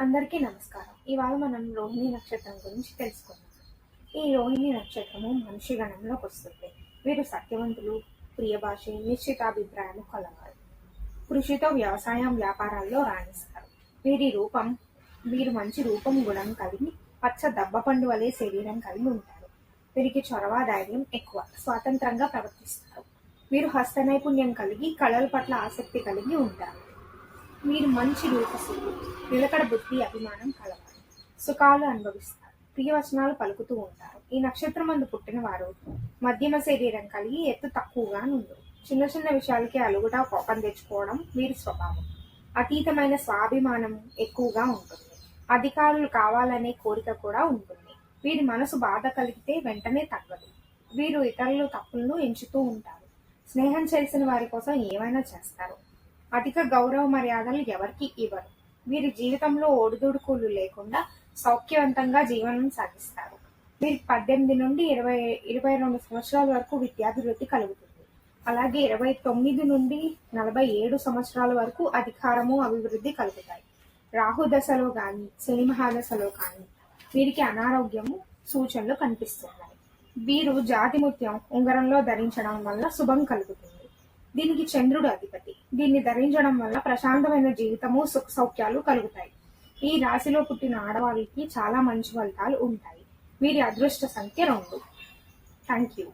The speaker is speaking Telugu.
అందరికీ నమస్కారం. ఇవాళ మనం రోహిణి నక్షత్రం గురించి తెలుసుకుందాం. ఈ రోహిణి నక్షత్రము మనిషి గణంలోకి వస్తుంది. వీరు సత్యవంతులు ప్రియభాషి నిశ్చితాభిప్రాయాలు కలవారు. కృషితో వ్యవసాయం వ్యాపారాల్లో రాణిస్తారు. వీరి రూపం వీరు మంచి రూపం గుణం కలిగి పచ్చ దబ్బపండు వలె శరీరం కలిగి ఉంటారు. వీరికి చొరవ ధైర్యం ఎక్కువ స్వాతంత్రంగా ప్రవర్తిస్తారు. వీరు హస్త నైపుణ్యం కలిగి కళల పట్ల ఆసక్తి కలిగి ఉంటారు. మీరు మంచి రూపసులు నిలకడ బుద్ధి అభిమానం కలవారు సుఖాలు అనుభవిస్తారు ప్రియవచనాలు పలుకుతూ ఉంటారు. ఈ నక్షత్రం మందు పుట్టిన వారు మధ్యమ శరీరం కలిగి ఎత్తు తక్కువగా నుండు. చిన్న చిన్న విషయాలకి అలుగుట కోపం తెచ్చుకోవడం వీరి స్వభావం. అతీతమైన స్వాభిమానం ఎక్కువగా ఉంటుంది. అధికారులు కావాలనే కోరిక కూడా ఉంటుంది. వీరి మనసు బాధ కలిగితే వెంటనే తగ్గదు. వీరు ఇతరులు తప్పులను ఎంచుతూ ఉంటారు. స్నేహం చేసిన వారి కోసం ఏమైనా చేస్తారు. అధిక గౌరవ మర్యాదలు ఎవరికి ఇవ్వరు. వీరి జీవితంలో ఒడిదుడుకులు లేకుండా సౌఖ్యవంతంగా జీవనం సాగిస్తారు. వీరికి పద్దెనిమిది నుండి ఇరవై ఇరవై రెండు సంవత్సరాల వరకు విద్యాభివృద్ధి కలుగుతుంది. అలాగే ఇరవై తొమ్మిది నుండి నలభై ఏడు సంవత్సరాల వరకు అధికారము అభివృద్ధి కలుగుతాయి. రాహు దశలో కానీ శని మహాదశలో కానీ వీరికి అనారోగ్యము సూచనలు కనిపిస్తున్నాయి. వీరు జాతి ముత్యం ఉంగరంలో ధరించడం వల్ల శుభం కలుగుతుంది. దీనికి చంద్రుడు అధిపతి. దీన్ని ధరించడం వల్ల ప్రశాంతమైన జీవితము సుఖ సౌఖ్యాలు కలుగుతాయి. ఈ రాశిలో పుట్టిన ఆడవారికి చాలా మంచి ఫలితాలు ఉంటాయి. వీరి అదృష్ట సంఖ్య రెండు. Thank you